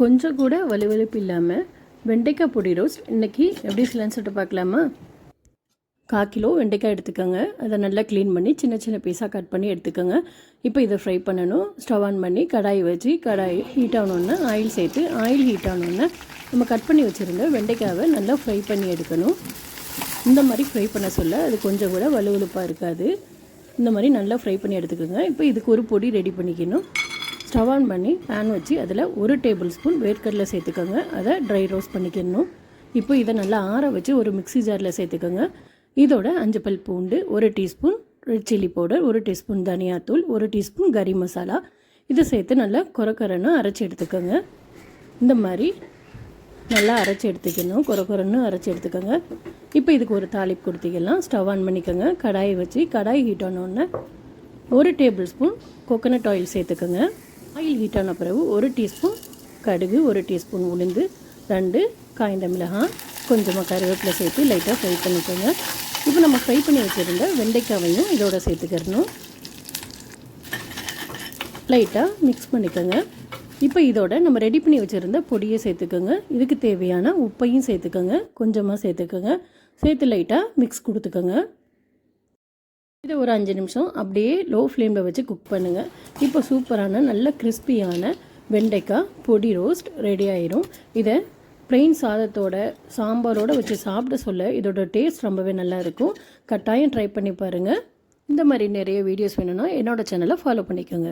கொஞ்சம் கூட வலுவலுப்பு இல்லாமல் வெண்டைக்காய் பொடி ரோஸ்ட். இன்றைக்கி எப்படி செய்யலாம்னு சொல்லிட்டு பார்க்கலாமா? கால் கிலோ வெண்டைக்காய் எடுத்துக்கோங்க. அதை நல்லா க்ளீன் பண்ணி சின்ன சின்ன பீஸாக கட் பண்ணி எடுத்துக்கோங்க. இப்போ இதை ஃப்ரை பண்ணணும். ஸ்டவ் ஆன் பண்ணி கடாய் வச்சு கடாய் ஹீட் ஆனோடனே ஆயில் சேர்த்து ஆயில் ஹீட் ஆனோடனே நம்ம கட் பண்ணி வச்சுருந்த வெண்டைக்காவை நல்லா ஃப்ரை பண்ணி எடுக்கணும். இந்த மாதிரி ஃப்ரை பண்ண சொல்ல அது கொஞ்சம் கூட வலுவலுப்பாக இருக்காது. இந்த மாதிரி நல்லா ஃப்ரை பண்ணி எடுத்துக்கோங்க. இப்போ இதுக்கு ஒரு பொடி ரெடி பண்ணிக்கணும். ஸ்டவ் ஆன் பண்ணி பேன் வச்சு அதில் ஒரு டேபிள் ஸ்பூன் வேர்க்கடலை சேர்த்துக்கோங்க. அதை ட்ரை ரோஸ்ட் பண்ணிக்கணும் இப்போ இதை நல்லா ஆற வச்சு ஒரு மிக்ஸி ஜாரில் சேர்த்துக்கோங்க. இதோட அஞ்சு பல் பூண்டு ஒரு டீஸ்பூன் ரெட் சில்லி பவுடர் ஒரு டீஸ்பூன் தனியாத்தூள் ஒரு டீஸ்பூன் கறி மசாலா. இதை சேர்த்து நல்லா கொரக்கரன்னு அரைச்சி எடுத்துக்கோங்க. இந்த மாதிரி நல்லா அரைச்சி எடுத்துக்கணும். கொர கொரன்னு அரைச்சி எடுத்துக்கோங்க. இப்போ இதுக்கு ஒரு தாளிப்பு கொடுத்திக்கலாம். ஸ்டவ் ஆன் பண்ணிக்கோங்க. கடாயை வச்சு கடாய் ஹீட் ஆனோடனே ஒரு டேபிள் ஸ்பூன் கோகோனட் ஆயில் சேர்த்துக்கோங்க. ஆயில் ஹீட்டான பிறகு ஒரு டீஸ்பூன் கடுகு ஒரு டீஸ்பூன் உளுந்து ரெண்டு காய்ந்த மிளகாய் கொஞ்சமாக கருவேப்பிலை சேர்த்து லைட்டாக ஃப்ரை பண்ணிக்கோங்க. இப்போ நம்ம ஃப்ரை பண்ணி வச்சுருந்த வெண்டைக்காவையும் இதோட சேர்த்துக்கிறணும். லைட்டாக மிக்ஸ் பண்ணிக்கோங்க. இப்போ இதோட நம்ம ரெடி பண்ணி வச்சுருந்த பொடியை சேர்த்துக்கோங்க. இதுக்கு தேவையான உப்பையும் சேர்த்துக்கோங்க. கொஞ்சமாக சேர்த்துக்கோங்க. சேர்த்து லைட்டாக மிக்ஸ் கொடுத்துக்கோங்க. இதை ஒரு அஞ்சு நிமிஷம் அப்படியே லோ ஃப்ளேமில் வச்சு குக் பண்ணுங்கள் இப்போ சூப்பரான நல்ல கிறிஸ்பியான வெண்டைக்காய் பொடி ரோஸ்ட் ரெடி ஆயிரும். இதை ப்ளெயின் சாதத்தோட சாம்பாரோடு வச்சு சாப்பிட சொல்ல இதோட டேஸ்ட் ரொம்பவே நல்லா இருக்கும். கட்டாயம் ட்ரை பண்ணி பாருங்கள் இந்த மாதிரி நிறைய வீடியோஸ் வேணும்னா என்னோடய சேனலை ஃபாலோ பண்ணிக்கோங்க.